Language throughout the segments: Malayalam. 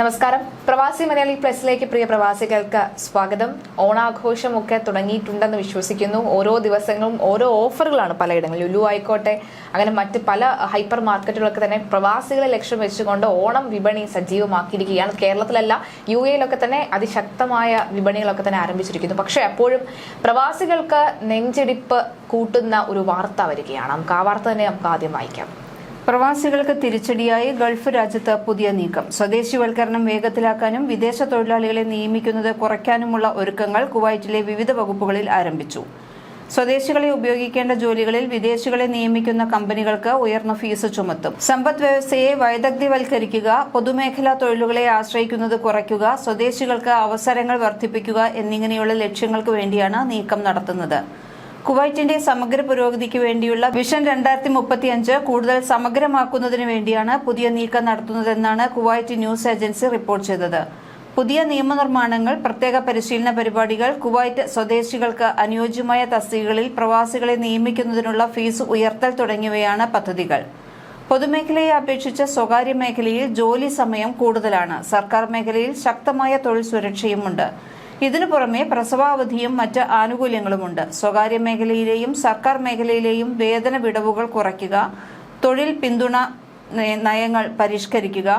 നമസ്കാരം. പ്രവാസി മലയാളി പ്ലസിലേക്ക് പ്രിയ പ്രവാസികൾക്ക് സ്വാഗതം. ഓണാഘോഷമൊക്കെ തുടങ്ങിയിട്ടുണ്ടെന്ന് വിശ്വസിക്കുന്നു. ഓരോ ദിവസങ്ങളും ഓരോ ഓഫറുകളാണ് പലയിടങ്ങളിൽ. ലുലു ആയിക്കോട്ടെ അങ്ങനെ മറ്റ് പല ഹൈപ്പർ മാർക്കറ്റുകളൊക്കെ തന്നെ പ്രവാസികളെ ലക്ഷ്യം വെച്ചുകൊണ്ട് ഓണം വിപണി സജീവമാക്കിയിരിക്കുകയാണ്. കേരളത്തിലല്ല യു എയിലൊക്കെ തന്നെ അതിശക്തമായ വിപണികളൊക്കെ തന്നെ ആരംഭിച്ചിരിക്കുന്നു. പക്ഷേ എപ്പോഴും പ്രവാസികൾക്ക് നെഞ്ചിടിപ്പ് കൂട്ടുന്ന ഒരു വാർത്ത വരികയാണ്. നമുക്ക് ആ വാർത്ത തന്നെ നമുക്ക് ആദ്യം വായിക്കാം. പ്രവാസികൾക്ക് തിരിച്ചടിയായി ഗൾഫ് രാജ്യത്ത് പുതിയ നീക്കം. സ്വദേശിവൽക്കരണം വേഗത്തിലാക്കാനും വിദേശ തൊഴിലാളികളെ നിയമിക്കുന്നത് കുറയ്ക്കാനുമുള്ള ഒരുക്കങ്ങൾ കുവൈറ്റിലെ വിവിധ വകുപ്പുകളിൽ ആരംഭിച്ചു. സ്വദേശികളെ ഉപയോഗിക്കേണ്ട ജോലികളിൽ വിദേശികളെ നിയമിക്കുന്ന കമ്പനികൾക്ക് ഉയർന്ന ഫീസ് ചുമത്തും. സമ്പദ് വ്യവസ്ഥയെ വൈദഗ്ധ്യവൽക്കരിക്കുക പൊതുമേഖലാ തൊഴിലുകളെ ആശ്രയിക്കുന്നത് കുറയ്ക്കുക സ്വദേശികൾക്ക് അവസരങ്ങൾ വർദ്ധിപ്പിക്കുക എന്നിങ്ങനെയുള്ള ലക്ഷ്യങ്ങൾക്ക് വേണ്ടിയാണ് നീക്കം നടത്തുന്നത്. കുവൈറ്റിന്റെ സമഗ്ര പുരോഗതിക്ക് വേണ്ടിയുള്ള വിഷൻ രണ്ടായിരത്തി മുപ്പത്തി അഞ്ച് കൂടുതൽ സമഗ്രമാക്കുന്നതിന് വേണ്ടിയാണ് പുതിയ നീക്കം നടത്തുന്നതെന്നാണ് കുവൈറ്റ് ന്യൂസ് ഏജൻസി റിപ്പോർട്ട് ചെയ്തത്. പുതിയ നിയമനിർമ്മാണങ്ങൾ പ്രത്യേക പരിശീലന പരിപാടികൾ കുവൈറ്റ് സ്വദേശികൾക്ക് അനുയോജ്യമായ തസ്തികകളിൽ പ്രവാസികളെ നിയമിക്കുന്നതിനുള്ള ഫീസ് ഉയർത്തൽ തുടങ്ങിയവയാണ് പദ്ധതികൾ. പൊതുമേഖലയെ അപേക്ഷിച്ച് സ്വകാര്യ മേഖലയിൽ ജോലി സമയം കൂടുതലാണ്. സർക്കാർ മേഖലയിൽ ശക്തമായ തൊഴിൽ സുരക്ഷയുമുണ്ട്. ഇതിനു പുറമെ പ്രസവാവധിയും മറ്റ് ആനുകൂല്യങ്ങളുമുണ്ട്. സ്വകാര്യ മേഖലയിലെയും സർക്കാർ മേഖലയിലെയും വേതന വിടവുകൾ കുറയ്ക്കുക തൊഴിൽ പിന്തുണ നയങ്ങൾ പരിഷ്കരിക്കുക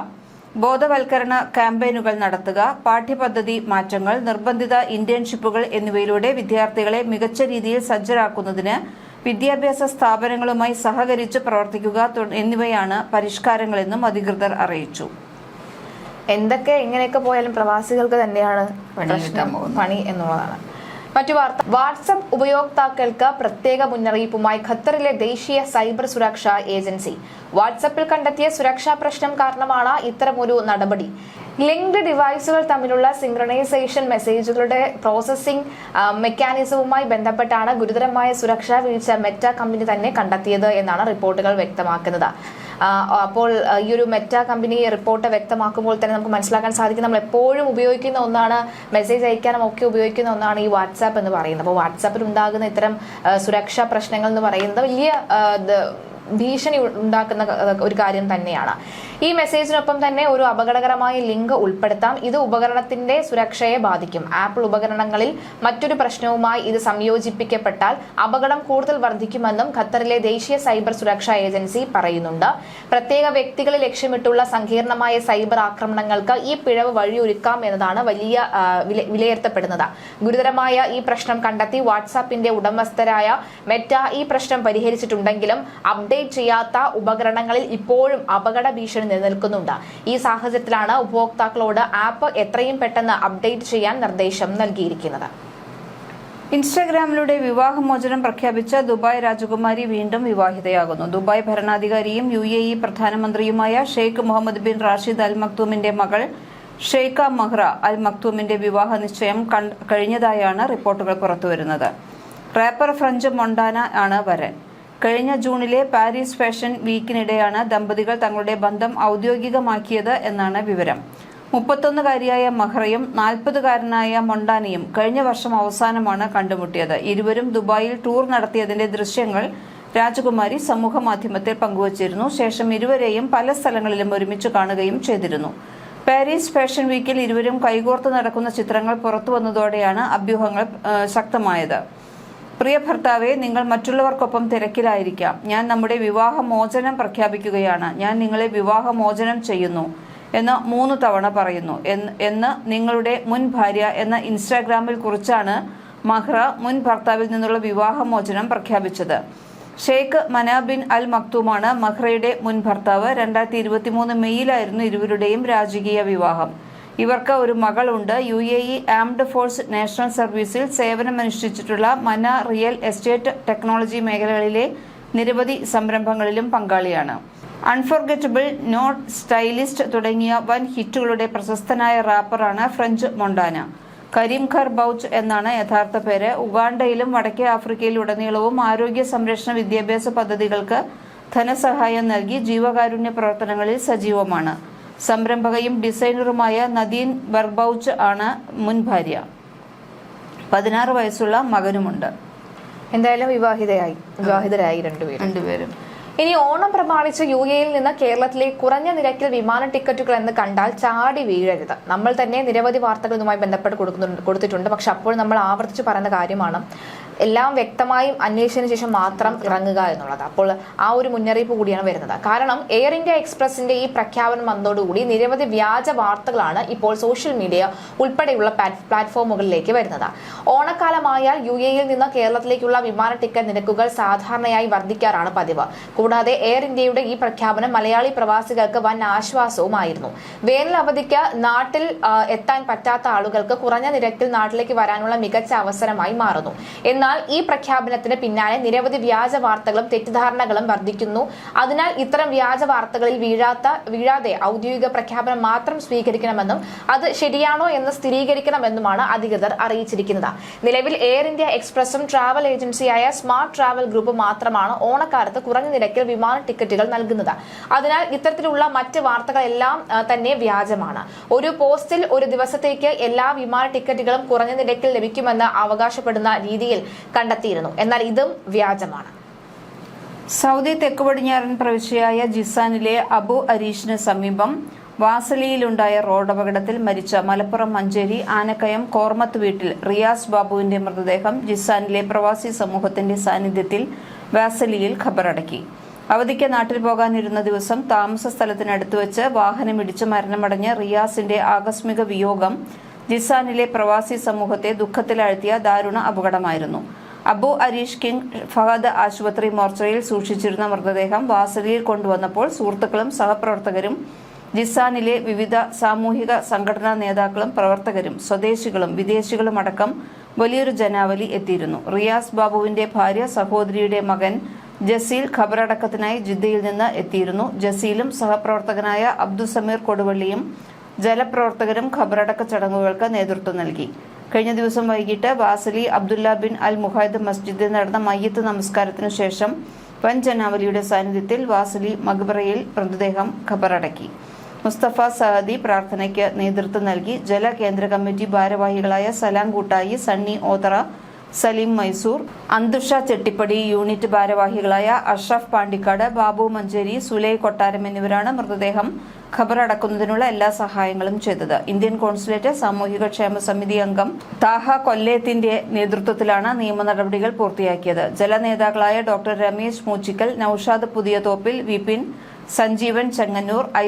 ബോധവൽക്കരണ ക്യാമ്പയിനുകൾ നടത്തുക പാഠ്യപദ്ധതി മാറ്റങ്ങൾ നിർബന്ധിത ഇന്റേൺഷിപ്പുകൾ എന്നിവയിലൂടെ വിദ്യാർത്ഥികളെ മികച്ച രീതിയിൽ സജ്ജരാക്കുന്നതിന് വിദ്യാഭ്യാസ സ്ഥാപനങ്ങളുമായി സഹകരിച്ച് പ്രവർത്തിക്കുക എന്നിവയാണ് പരിഷ്കാരങ്ങളെന്നും അധികൃതർ അറിയിച്ചു. എന്തൊക്കെ ഇങ്ങനെയൊക്കെ പോയാലും പ്രവാസികൾക്ക് തന്നെയാണ് പണി എന്നുള്ളതാണ്. മറ്റു വാർത്ത. വാട്സപ്പ് ഉപയോക്താക്കൾക്ക് പ്രത്യേക മുന്നറിയിപ്പുമായി ഖത്തറിലെ ദേശീയ സൈബർ സുരക്ഷാ ഏജൻസി. വാട്സപ്പിൽ കണ്ടെത്തിയ സുരക്ഷാ പ്രശ്നം കാരണമാണ് ഇത്തരമൊരു നടപടി. ലിങ്ക്ഡ് ഡിവൈസുകൾ തമ്മിലുള്ള സിംഗ്രണൈസേഷൻ മെസ്സേജുകളുടെ പ്രോസസ്സിംഗ് മെക്കാനിസവുമായി ബന്ധപ്പെട്ടാണ് ഗുരുതരമായ സുരക്ഷാ വീഴ്ച മെറ്റ കമ്പനി തന്നെ കണ്ടെത്തിയത് എന്നാണ് റിപ്പോർട്ടുകൾ വ്യക്തമാക്കുന്നത്. അപ്പോൾ ഈ ഒരു മെറ്റ കമ്പനി റിപ്പോർട്ട് വ്യക്തമാക്കുമ്പോൾ തന്നെ നമുക്ക് മനസ്സിലാക്കാൻ സാധിക്കും. നമ്മൾ എപ്പോഴും ഉപയോഗിക്കുന്ന ഒന്നാണ് മെസ്സേജ് അയക്കാനും ഒക്കെ ഉപയോഗിക്കുന്ന ഒന്നാണ് ഈ വാട്സാപ്പ് എന്ന് പറയുന്നത്. അപ്പോൾ വാട്സാപ്പിൽ ഉണ്ടാകുന്ന ഇത്തരം സുരക്ഷാ പ്രശ്നങ്ങൾ എന്ന് പറയുന്നത് വലിയ ഭീഷണി ഉണ്ടാക്കുന്ന ഒരു കാര്യം തന്നെയാണ്. ഈ മെസ്സേജിനൊപ്പം തന്നെ ഒരു അപകടകരമായ ലിങ്ക് ഉൾപ്പെടുത്താം. ഇത് ഉപകരണത്തിന്റെ സുരക്ഷയെ ബാധിക്കും. ആപ്പിൾ ഉപകരണങ്ങളിൽ മറ്റൊരു പ്രശ്നവുമായി ഇത് സംയോജിപ്പിക്കപ്പെട്ടാൽ അപകടം കൂടുതൽ വർദ്ധിക്കുമെന്നും ഖത്തറിലെ ദേശീയ സൈബർ സുരക്ഷാ ഏജൻസി പറയുന്നുണ്ട്. പ്രത്യേക വ്യക്തികളെ ലക്ഷ്യമിട്ടുള്ള സങ്കീർണമായ സൈബർ ആക്രമണങ്ങൾക്ക് ഈ പിഴവ് വഴിയൊരുക്കാം എന്നതാണ് വലിയ വിലയിരുത്തപ്പെടുന്നത്. ഗുരുതരമായ ഈ പ്രശ്നം കണ്ടെത്തി വാട്സാപ്പിന്റെ ഉടമസ്ഥരായ മെറ്റ ഈ പ്രശ്നം പരിഹരിച്ചിട്ടുണ്ടെങ്കിലും അപ്ഡേറ്റ് ചെയ്യാത്ത ഉപകരണങ്ങളിൽ ഇപ്പോഴും അപകട ഭീഷണി നിലനിൽക്കുന്നുണ്ട്. ഈ സാഹചര്യത്തിലാണ് ഉപഭോക്താക്കളോട് ആപ്പ് എത്രയും പെട്ടെന്ന് അപ്ഡേറ്റ് ചെയ്യാൻ നിർദ്ദേശം നൽകിയിരിക്കുന്നത്. ഇൻസ്റ്റാഗ്രാമിലൂടെ വിവാഹമോചനം പ്രഖ്യാപിച്ച ദുബായ് രാജകുമാരി വീണ്ടും വിവാഹിതയാകുന്നു. ദുബായ് ഭരണാധികാരിയും U A E പ്രധാനമന്ത്രിയുമായ Sheikh Mohammed bin Rashid Al മക്തൂമിന്റെ മകൾ ഷെയ്ഖ മഹ്റ അൽ മക്തൂമിന്റെ വിവാഹ നിശ്ചയം കഴിഞ്ഞതായാണ് റിപ്പോർട്ടുകൾ പുറത്തുവരുന്നത്. റാപ്പർ ഫ്രഞ്ച് മൊണ്ടാന ആണ് വരൻ. കഴിഞ്ഞ ജൂണിലെ പാരീസ് ഫാഷൻ വീക്കിനിടെയാണ് ദമ്പതികൾ തങ്ങളുടെ ബന്ധം ഔദ്യോഗികമാക്കിയത് എന്നാണ് വിവരം. മുപ്പത്തൊന്നുകാരിയായ മഹ്റയും നാൽപ്പതുകാരനായ മൊണ്ടാനിയും കഴിഞ്ഞ വർഷം അവസാനമാണ് കണ്ടുമുട്ടിയത്. ഇരുവരും ദുബായിൽ ടൂർ നടത്തിയതിന്റെ ദൃശ്യങ്ങൾ രാജകുമാരി സമൂഹ മാധ്യമത്തിൽ പങ്കുവച്ചിരുന്നു. ശേഷം ഇരുവരെയും പല സ്ഥലങ്ങളിലും ഒരുമിച്ച് കാണുകയും ചെയ്തിരുന്നു. പാരീസ് ഫാഷൻ വീക്കിൽ ഇരുവരും കൈകോർത്ത് നടക്കുന്ന ചിത്രങ്ങൾ പുറത്തു വന്നതോടെയാണ് അഭ്യൂഹങ്ങൾ ശക്തമായത്. പ്രിയ ഭർത്താവെ നിങ്ങൾ മറ്റുള്ളവർക്കൊപ്പം തിരക്കിലായിരിക്കാം. ഞാൻ നമ്മുടെ വിവാഹമോചനം പ്രഖ്യാപിക്കുകയാണ്. ഞാൻ നിങ്ങളെ വിവാഹമോചനം ചെയ്യുന്നു എന്ന് മൂന്ന് തവണ പറയുന്നു. എന്ന് നിങ്ങളുടെ മുൻ ഭാര്യ എന്ന ഇൻസ്റ്റാഗ്രാമിൽ കുറിച്ചാണ് മഹ്റ മുൻ ഭർത്താവിൽ നിന്നുള്ള വിവാഹമോചനം പ്രഖ്യാപിച്ചത്. ഷെയ്ഖ് മനാബിൻ അൽ മക്തൂമാണ് മഹ്റയുടെ മുൻ ഭർത്താവ്. രണ്ടായിരത്തി ഇരുപത്തിമൂന്ന് മെയ്യിലായിരുന്നു ഇരുവരുടെയും രാജകീയ വിവാഹം. ഇവർക്ക് ഒരു മകളുണ്ട്. U A E armed force national സർവീസിൽ സേവനമനുഷ്ഠിച്ചിട്ടുള്ള മന റിയൽ എസ്റ്റേറ്റ് ടെക്നോളജി മേഖലകളിലെ നിരവധി സംരംഭങ്ങളിലും പങ്കാളിയാണ്. അൺഫോർഗറ്റബിൾ നോട്ട് സ്റ്റൈലിസ്റ്റ് തുടങ്ങിയ വൻ ഹിറ്റുകളുടെ പ്രശസ്തനായ റാപ്പറാണ് French Montana. Karim Kharbouch എന്നാണ് യഥാർത്ഥ പേര്. ഉഗാണ്ടയിലും വടക്കേ ആഫ്രിക്കയിലുടനീളവും ആരോഗ്യ സംരക്ഷണ വിദ്യാഭ്യാസ പദ്ധതികൾക്ക് ധനസഹായം നൽകി ജീവകാരുണ്യ പ്രവർത്തനങ്ങളിൽ സജീവമാണ്. സംരംഭകയും ഡിസൈനറുമായ നദീൻ ബർബൌച്ച് ആണ് മുൻ ഭാര്യ. പതിനാറ് വയസ്സുള്ള മകനുമുണ്ട്. എന്തായാലും വിവാഹിതയായി വിവാഹിതരായി രണ്ടുപേരും. രണ്ടുപേരും. ഇനി ഓണം പ്രമാണിച്ച് യു എയിൽ നിന്ന് കേരളത്തിലെ കുറഞ്ഞ നിരക്കിൽ വിമാന ടിക്കറ്റുകൾ എന്ന് കണ്ടാൽ ചാടി വീഴരുത്. നമ്മൾ തന്നെ നിരവധി വാർത്തകൾ ഇതുമായി ബന്ധപ്പെട്ട് കൊടുക്കുന്നുണ്ട് കൊടുത്തിട്ടുണ്ട്. പക്ഷെ അപ്പോൾ നമ്മൾ ആവർത്തിച്ച് പറയുന്ന കാര്യമാണ് എല്ലാം വ്യക്തമായും അന്വേഷിച്ചതിന് ശേഷം മാത്രം ഇറങ്ങുക എന്നുള്ളത്. അപ്പോൾ ആ ഒരു മുന്നറിയിപ്പ് കൂടിയാണ് വരുന്നത്. കാരണം എയർ ഇന്ത്യ എക്സ്പ്രസിന്റെ ഈ പ്രഖ്യാപനം വന്നതോടുകൂടി നിരവധി വ്യാജ വാർത്തകളാണ് ഇപ്പോൾ സോഷ്യൽ മീഡിയ ഉൾപ്പെടെയുള്ള പ്ലാറ്റ്ഫോമുകളിലേക്ക് വരുന്നത്. ഓണക്കാലമായാൽ യു എയിൽ നിന്ന് കേരളത്തിലേക്കുള്ള വിമാന ടിക്കറ്റ് നിരക്കുകൾ സാധാരണയായി വർദ്ധിക്കാറാണ് പതിവ്. കൂടാതെ എയർ ഇന്ത്യയുടെ ഈ പ്രഖ്യാപനം മലയാളി പ്രവാസികൾക്ക് വൻ ആശ്വാസവുമായിരുന്നു. വേനൽ അവധിക്ക് നാട്ടിൽ എത്താൻ പറ്റാത്ത ആളുകൾക്ക് കുറഞ്ഞ നിരക്കിൽ നാട്ടിലേക്ക് വരാനുള്ള മികച്ച അവസരമായി മാറുന്നു. എന്നാൽ ഈ പ്രഖ്യാപനത്തിന് പിന്നാലെ നിരവധി വ്യാജ വാർത്തകളും തെറ്റിദ്ധാരണകളും വർദ്ധിക്കുന്നു. അതിനാൽ ഇത്തരം വ്യാജ വാർത്തകളിൽ വീഴാത്ത വീഴാതെ ഔദ്യോഗിക പ്രഖ്യാപനം മാത്രം സ്വീകരിക്കണമെന്നും അത് ശരിയാണോ എന്ന് സ്ഥിരീകരിക്കണമെന്നുമാണ് അധികൃതർ അറിയിച്ചിരിക്കുന്നത്. നിലവിൽ എയർ ഇന്ത്യ എക്സ്പ്രസും ട്രാവൽ ഏജൻസിയായ സ്മാർട്ട് ട്രാവൽ ഗ്രൂപ്പ് മാത്രമാണ് ഓണക്കാലത്ത് കുറഞ്ഞ നിരക്കിൽ വിമാന ടിക്കറ്റുകൾ നൽകുന്നത്. അതിനാൽ ഇത്തരത്തിലുള്ള മറ്റ് വാർത്തകളെല്ലാം തന്നെ വ്യാജമാണ്. ഒരു പോസ്റ്റിൽ ഒരു ദിവസത്തേക്ക് എല്ലാ വിമാന ടിക്കറ്റുകളും കുറഞ്ഞ നിരക്കിൽ ലഭിക്കുമെന്ന് അവകാശപ്പെടുന്ന രീതിയിൽ കണ്ടെത്തിയിരുന്നു. എന്നാൽ ഇതും വ്യാജമാണ്. സൗദി തെക്ക് പടിഞ്ഞാറൻ പ്രവിശ്യയായ ജിസാനിലെ അബു അരീഷിന് സമീപം വാസലിയിലുണ്ടായ റോഡപകടത്തിൽ മരിച്ച മലപ്പുറം മഞ്ചേരി ആനക്കയം കോർമത്ത് വീട്ടിൽ റിയാസ് ബാബുവിന്റെ മൃതദേഹം ജിസാനിലെ പ്രവാസി സമൂഹത്തിന്റെ സാന്നിധ്യത്തിൽ വാസലിയിൽ ഖബറടക്കി. അവധിക്ക് നാട്ടിൽ പോകാനിരുന്ന ദിവസം താമസ സ്ഥലത്തിനടുത്ത് വെച്ച് വാഹനമിടിച്ച് മരണമടഞ്ഞ റിയാസിന്റെ ആകസ്മിക വിയോഗം ജിസാനിലെ പ്രവാസി സമൂഹത്തെ ദുഃഖത്തിലാഴ്ത്തിയ ദാരുണ അപകടമായിരുന്നു. അബു അരീഷ് കിങ് ഫഹദ് ആശുപത്രി മോർച്ചറിയിൽ സൂക്ഷിച്ചിരുന്ന മൃതദേഹം വാസലിയിൽ കൊണ്ടുവന്നപ്പോൾ സുഹൃത്തുക്കളും സഹപ്രവർത്തകരും ജിസാനിലെ വിവിധ സാമൂഹിക സംഘടനാ നേതാക്കളും പ്രവർത്തകരും സ്വദേശികളും വിദേശികളും അടക്കം വലിയൊരു ജനാവലി എത്തിയിരുന്നു. റിയാസ് ബാബുവിന്റെ ഭാര്യ സഹോദരിയുടെ മകൻ ജസീൽ ഖബറടക്കത്തിനായി ജിദ്ദയിൽ നിന്ന് എത്തിയിരുന്നു. ജസീലും സഹപ്രവർത്തകനായ അബ്ദുസമീർ കൊടുവള്ളിയും ജലപ്രവർത്തകരും ഖബറടക്ക ചടങ്ങുകൾക്ക് നേതൃത്വം നൽകി. കഴിഞ്ഞ ദിവസം വൈകിട്ട് വാസലി അബ്ദുല്ല ബിൻ അൽ മുഹായിദ് മസ്ജിദിൽ നടന്ന മയ്യത്ത് നമസ്കാരത്തിനു ശേഷം വൻ ജനാവലിയുടെ സാന്നിധ്യത്തിൽ വാസലി മക്ബറയിൽ മൃതദേഹം ഖബറടക്കി. മുസ്തഫ സഹദി പ്രാർത്ഥനയ്ക്ക് നേതൃത്വം നൽകി. ജല കേന്ദ്ര കമ്മിറ്റി ഭാരവാഹികളായ സലാം കൂട്ടായി സണ്ണി ഓതറ സലീം മൈസൂർ അന്തുഷ ചെട്ടിപ്പടി യൂണിറ്റ് ഭാരവാഹികളായ അഷ്റഫ് പാണ്ടിക്കാട് ബാബു മഞ്ചേരി സുലൈ കൊട്ടാരം എന്നിവരാണ് മൃതദേഹം ഖബറടക്കുന്നതിനുള്ള എല്ലാ സഹായങ്ങളും ചെയ്തത്. ഇന്ത്യൻ കോൺസുലേറ്റ് സാമൂഹിക ക്ഷേമ സമിതി അംഗം താഹ കൊല്ലേത്തിന്റെ നേതൃത്വത്തിലാണ് നിയമ നടപടികൾ പൂർത്തിയാക്കിയത്. ജലനേതാക്കളായ ഡോക്ടർ രമേശ് മൂച്ചിക്കൽ നൌഷാദ് പുതിയതോപ്പിൽ വിപിൻ സഞ്ജീവൻ ചെങ്ങന്നൂർ ഐ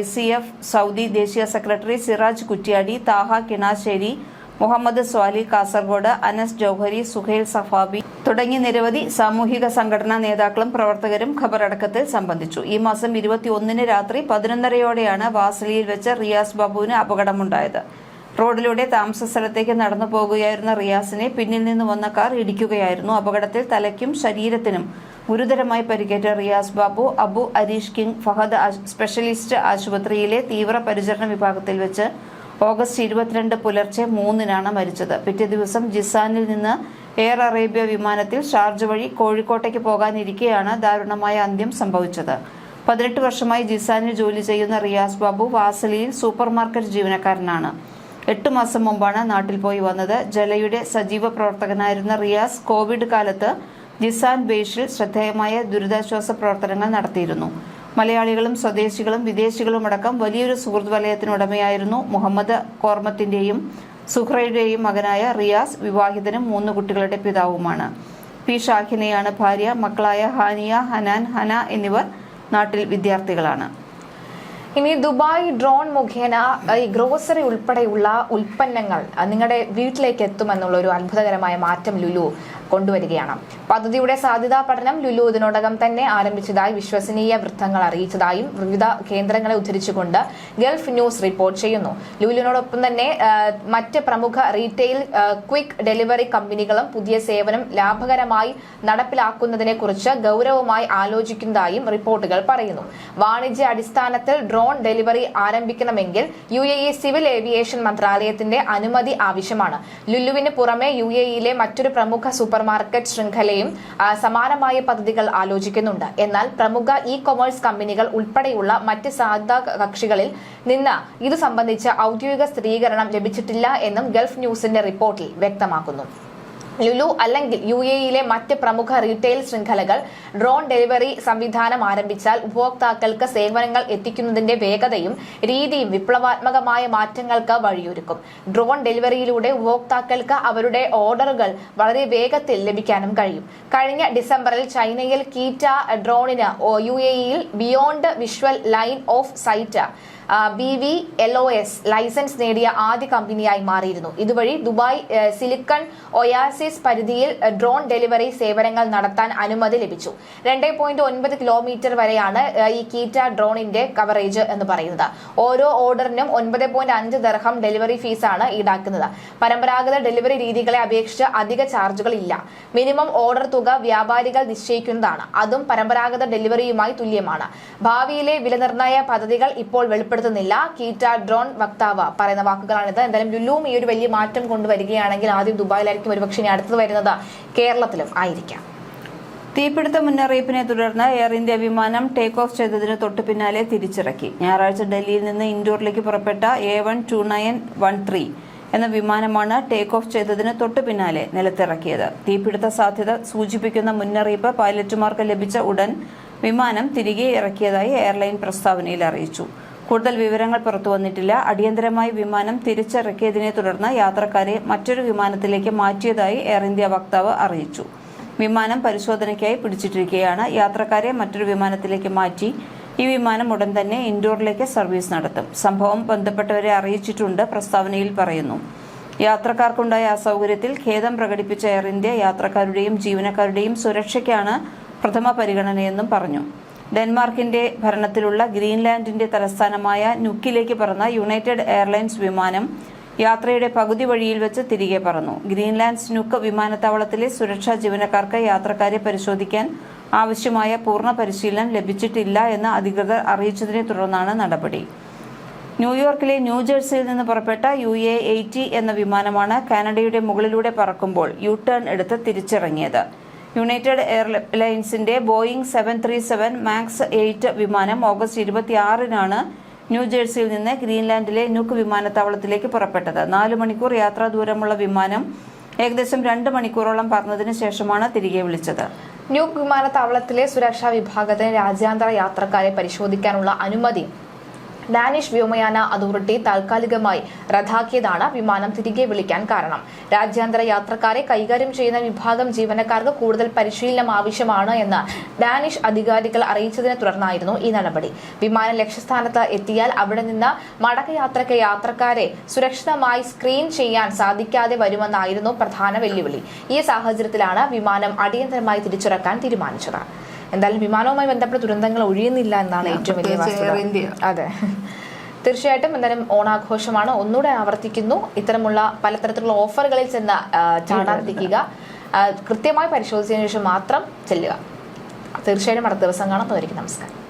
സൗദി ദേശീയ സെക്രട്ടറി സിറാജ് കുറ്റ്യാടി താഹ കിണാശ്ശേരി മുഹമ്മദ് സ്വാലി കാസർഗോഡ് അനസ് ജൌഹരി സുഹേൽ സഫാബി തുടങ്ങി നിരവധി സാമൂഹിക സംഘടനാ നേതാക്കളും പ്രവർത്തകരും ഖബറടക്കത്തിൽ സംബന്ധിച്ചു. ഈ മാസം ഇരുപത്തിയൊന്നിന് രാത്രി പതിനൊന്നരയോടെയാണ് വാസലിയിൽ വെച്ച് റിയാസ് ബാബുവിന് അപകടമുണ്ടായത്. റോഡിലൂടെ താമസ സ്ഥലത്തേക്ക് നടന്നു പോകുകയായിരുന്ന റിയാസിനെ പിന്നിൽ നിന്ന് വന്ന കാർ ഇടിക്കുകയായിരുന്നു. അപകടത്തിൽ തലയ്ക്കും ശരീരത്തിനും ഗുരുതരമായി പരിക്കേറ്റ Riyas Babu Abu Arish King Fahd specialist ആശുപത്രിയിലെ തീവ്ര പരിചരണ വിഭാഗത്തിൽ വെച്ച് ഓഗസ്റ്റ് ഇരുപത്തിരണ്ട് പുലർച്ചെ മൂന്നിനാണ് മരിച്ചത്. പിറ്റേ ദിവസം ജിസാനിൽ നിന്ന് എയർ അറേബ്യ വിമാനത്തിൽ ഷാർജ വഴി കോഴിക്കോട്ടേക്ക് പോകാനിരിക്കെയാണ് ദാരുണമായ അന്ത്യം സംഭവിച്ചത്. പതിനെട്ട് വർഷമായി ജിസാനിൽ ജോലി ചെയ്യുന്ന റിയാസ് ബാബു വാസലിയിൽ സൂപ്പർ മാർക്കറ്റ് ജീവനക്കാരനാണ്. എട്ട് മാസം മുമ്പാണ് നാട്ടിൽ പോയി വന്നത്. ജലയുടെ സജീവ പ്രവർത്തകനായിരുന്ന റിയാസ് കോവിഡ് കാലത്ത് ജിസാൻ ബേഷിൽ ശ്രദ്ധേയമായ ദുരിതാശ്വാസ പ്രവർത്തനങ്ങൾ നടത്തിയിരുന്നു. മലയാളികളും സ്വദേശികളും വിദേശികളും അടക്കം വലിയൊരു സുഹൃത്ത് വലയത്തിനുടമയായിരുന്നു മുഹമ്മദ് കോർമത്തിന്റെയും സുഹ്റയുടെയും മകനായ റിയാസ് വിവാഹിതനും മൂന്ന് കുട്ടികളുടെ പിതാവുമാണ്. പി ഷാഹിനയാണ് ഭാര്യ മക്കളായ ഹാനിയ ഹനാൻ ഹന എന്നിവർ നാട്ടിൽ വിദ്യാർത്ഥികളാണ്. ഇനി ദുബായ് ഡ്രോൺ മുഖേന ഈ ഗ്രോസറി ഉൾപ്പെടെയുള്ള ഉൽപ്പന്നങ്ങൾ നിങ്ങളുടെ വീട്ടിലേക്ക് എത്തുമെന്നുള്ള ഒരു അത്ഭുതകരമായ മാറ്റം ലുലു കൊണ്ടുവരികയാണ്. പദ്ധതിയുടെ സാധ്യതാ പഠനം ലുലു ഇതിനോടകം തന്നെ ആരംഭിച്ചതായി വിശ്വസനീയ വൃത്തങ്ങൾ അറിയിച്ചതായും വിവിധ കേന്ദ്രങ്ങളെ ഉദ്ധരിച്ചുകൊണ്ട് ഗൾഫ് ന്യൂസ് റിപ്പോർട്ട് ചെയ്യുന്നു. ലുലുവിനോടൊപ്പം തന്നെ മറ്റ് പ്രമുഖ റീറ്റെയിൽ ക്വിക്ക് ഡെലിവറി കമ്പനികളും പുതിയ സേവനം ലാഭകരമായി നടപ്പിലാക്കുന്നതിനെ കുറിച്ച് ഗൗരവമായി ആലോചിക്കുന്നതായും റിപ്പോർട്ടുകൾ പറയുന്നു. വാണിജ്യ അടിസ്ഥാനത്തിൽ drone delivery ആരംഭിക്കണമെങ്കിൽ U A E civil aviation മന്ത്രാലയത്തിന്റെ അനുമതി ആവശ്യമാണ്. ലുലുവിന് പുറമെ യു എ ഇയിലെ മറ്റൊരു പ്രമുഖ സൂപ്പർമാർക്കറ്റ് ശൃംഖലയും സമാനമായ പദ്ധതികൾ ആലോചിക്കുന്നുണ്ട്. എന്നാൽ പ്രമുഖ ഇ കൊമേഴ്സ് കമ്പനികൾ ഉൾപ്പെടെയുള്ള മറ്റ് സാധ്യതാ കക്ഷികളിൽ നിന്ന് ഇത് സംബന്ധിച്ച ഔദ്യോഗിക സ്ഥിരീകരണം ലഭിച്ചിട്ടില്ല എന്നും ഗൾഫ് ന്യൂസിന്റെ റിപ്പോർട്ടിൽ വ്യക്തമാക്കുന്നു. ലുലു അല്ലെങ്കിൽ യു എയിലെ മറ്റ് പ്രമുഖ റീറ്റെയിൽ ശൃംഖലകൾ ഡ്രോൺ ഡെലിവറി സംവിധാനം ആരംഭിച്ചാൽ ഉപഭോക്താക്കൾക്ക് സേവനങ്ങൾ എത്തിക്കുന്നതിന്റെ വേഗതയും രീതിയും വിപ്ലവാത്മകമായ മാറ്റങ്ങൾക്ക് വഴിയൊരുക്കും. ഡ്രോൺ ഡെലിവറിയിലൂടെ ഉപഭോക്താക്കൾക്ക് അവരുടെ ഓർഡറുകൾ വളരെ വേഗത്തിൽ ലഭിക്കാനും കഴിയും. കഴിഞ്ഞ ഡിസംബറിൽ ചൈനയിൽ കീറ്റ ഡ്രോണിന് യു എയിൽ beyond visual line of sight B V L O S licence നേടിയ ആദ്യ കമ്പനിയായി മാറിയിരുന്നു. ഇതുവഴി ദുബായ് സിലിക്കൺ ഒയാസിസ് പരിധിയിൽ ഡ്രോൺ ഡെലിവറി സേവനങ്ങൾ നടത്താൻ അനുമതി ലഭിച്ചു. രണ്ട് പോയിന്റ് ഒൻപത് കിലോമീറ്റർ വരെയാണ് ഈ കീറ്റ ഡ്രോണിന്റെ കവറേജ് എന്ന് പറയുന്നത്. ഓരോ ഓർഡറിനും ഒൻപത് പോയിന്റ് അഞ്ച് ദർഹം ഡെലിവറി ഫീസാണ് ഈടാക്കുന്നത്. പരമ്പരാഗത ഡെലിവറി രീതികളെ അപേക്ഷിച്ച് അധിക ചാർജുകൾ ഇല്ല മിനിമം ഓർഡർ തുക വ്യാപാരികൾ നിശ്ചയിക്കുന്നതാണ്. അതും പരമ്പരാഗത ഡെലിവറിയുമായി തുല്യമാണ്. ഭാവിയിലെ വിലനിർണയ പദ്ധതികൾ ഇപ്പോൾ വെളിപ്പെടുത്തുന്നില്ല. കീറ്റ ഡ്രോൺ വക്താവ് പറയുന്ന വാക്കുകളാണിത്. എന്തായാലും ലുലുവും ഈ ഒരു വലിയ മാറ്റം കൊണ്ടുവരികയാണെങ്കിൽ ആദ്യം ദുബായിലായിരിക്കും ഒരുപക്ഷെ ഇനി അടുത്തത് വരുന്നത് കേരളത്തിലും ആയിരിക്കാം. തീപിടുത്ത മുന്നറിയിപ്പിനെ തുടർന്ന് എയർ ഇന്ത്യ വിമാനം ടേക്ക് ഓഫ് ചെയ്തതിന് തൊട്ടു പിന്നാലെ തിരിച്ചിറക്കി. ഞായറാഴ്ച ഡൽഹിയിൽ നിന്ന് ഇൻഡോറിലേക്ക് പുറപ്പെട്ട A one two nine one three എന്ന വിമാനമാണ് ടേക്ക് ഓഫ് ചെയ്തതിന് തൊട്ടു പിന്നാലെ നിലത്തിറക്കിയത്. തീപിടുത്ത സാധ്യത സൂചിപ്പിക്കുന്ന മുന്നറിയിപ്പ് പൈലറ്റുമാർക്ക് ലഭിച്ച ഉടൻ വിമാനം തിരികെ ഇറക്കിയതായി എയർലൈൻ പ്രസ്താവനയിൽ അറിയിച്ചു. കൂടുതൽ വിവരങ്ങൾ പുറത്തു വന്നിട്ടില്ല. അടിയന്തരമായി വിമാനം തിരിച്ചിറക്കിയതിനെ തുടർന്ന് യാത്രക്കാരെ മറ്റൊരു വിമാനത്തിലേക്ക് മാറ്റിയതായി എയർ ഇന്ത്യ വക്താവ് അറിയിച്ചു. വിമാനം പരിശോധനയ്ക്കായി പിടിച്ചിട്ടിരിക്കുകയാണ് യാത്രക്കാരെ മറ്റൊരു വിമാനത്തിലേക്ക് മാറ്റി ഈ വിമാനം ഉടൻ തന്നെ ഇൻഡോറിലേക്ക് സർവീസ് നടത്തും. സംഭവം ബന്ധപ്പെട്ടവരെ അറിയിച്ചിട്ടുണ്ട്. പ്രസ്താവനയിൽ പറയുന്നു. യാത്രക്കാർക്കുണ്ടായ അസൗകര്യത്തിൽ ഖേദം പ്രകടിപ്പിച്ച എയർ ഇന്ത്യ യാത്രക്കാരുടെയും ജീവനക്കാരുടെയും സുരക്ഷയ്ക്കാണ് പ്രഥമ പരിഗണനയെന്നും പറഞ്ഞു. ഡെൻമാർക്കിന്റെ ഭരണത്തിലുള്ള ഗ്രീൻലാൻഡിന്റെ തലസ്ഥാനമായ നുക്കിലേക്ക് പറന്ന യുണൈറ്റഡ് എയർലൈൻസ് വിമാനം യാത്രയുടെ പകുതി വഴിയിൽ വെച്ച് തിരികെ പറന്നു. ഗ്രീൻലാൻഡ് നുക്ക് വിമാനത്താവളത്തിലെ സുരക്ഷാ ജീവനക്കാർക്ക് യാത്രക്കാരെ പരിശോധിക്കാൻ ആവശ്യമായ പൂർണ പരിശീലനം ലഭിച്ചിട്ടില്ല എന്ന് അധികൃതർ അറിയിച്ചതിനെ തുടർന്നാണ് നടപടി. ന്യൂയോർക്കിലെ ന്യൂജേഴ്സിയിൽ നിന്ന് പുറപ്പെട്ട യു എ എയ്റ്റി എന്ന വിമാനമാണ് കാനഡയുടെ മുകളിലൂടെ പറക്കുമ്പോൾ യു ടേൺ എടുത്ത് തിരിച്ചിറങ്ങിയത്. United എയർലൈൻസിന്റെ Boeing seven three seven Max eight വിമാനം ഓഗസ്റ്റ് ഇരുപത്തിയാറിനാണ് ന്യൂജേഴ്സിയിൽ നിന്ന് ഗ്രീൻലാൻഡിലെ നുക്ക് വിമാനത്താവളത്തിലേക്ക് പുറപ്പെട്ടത്. നാല് മണിക്കൂർ യാത്രാ ദൂരമുള്ള വിമാനം ഏകദേശം രണ്ട് മണിക്കൂറോളം പറന്നതിന് ശേഷമാണ് തിരികെ വിളിച്ചത്. ന്യൂക്ക് വിമാനത്താവളത്തിലെ സുരക്ഷാ വിഭാഗത്തിന് രാജ്യാന്തര യാത്രക്കാരെ പരിശോധിക്കാനുള്ള അനുമതി ഡാനിഷ് വ്യോമയാന അതോറിറ്റി താൽക്കാലികമായി റദ്ദാക്കിയതാണ് വിമാനം തിരികെ വിളിക്കാൻ കാരണം. രാജ്യാന്തര യാത്രക്കാരെ കൈകാര്യം ചെയ്യുന്ന വിഭാഗം ജീവനക്കാർക്ക് കൂടുതൽ പരിശീലനം ആവശ്യമാണ് എന്ന് ഡാനിഷ് അധികാരികൾ അറിയിച്ചതിനെ തുടർന്നായിരുന്നു ഈ നടപടി. വിമാനം ലക്ഷ്യസ്ഥാനത്ത് എത്തിയാൽ അവിടെ നിന്ന് മടക്കയാത്രയ്ക്ക് യാത്രക്കാരെ സുരക്ഷിതമായി സ്ക്രീൻ ചെയ്യാൻ സാധിക്കാതെ വരുമെന്നായിരുന്നു പ്രധാന വെല്ലുവിളി. ഈ സാഹചര്യത്തിലാണ് വിമാനം അടിയന്തരമായി തിരിച്ചിറക്കാൻ തീരുമാനിച്ചത്. എന്തായാലും വിമാനവുമായി ബന്ധപ്പെട്ട ദുരന്തങ്ങൾ ഒഴിയുന്നില്ല എന്നാണ് ഏറ്റവും വലിയ വസ്തുത. അതെ. തീർച്ചയായിട്ടും എന്തായാലും ഓണാഘോഷമാണ്. ഒന്നുകൂടെ ആവർത്തിക്കുന്നു. ഇത്തരമുള്ള പലതരത്തിലുള്ള ഓഫറുകളിൽ ചെന്ന് ചാടാതിരിക്കുക കൃത്യമായി പരിശോധിച്ചതിന് ശേഷം മാത്രം ചെല്ലുക. തീർച്ചയായിട്ടും അടുത്ത ദിവസം കാണാം. നമസ്കാരം.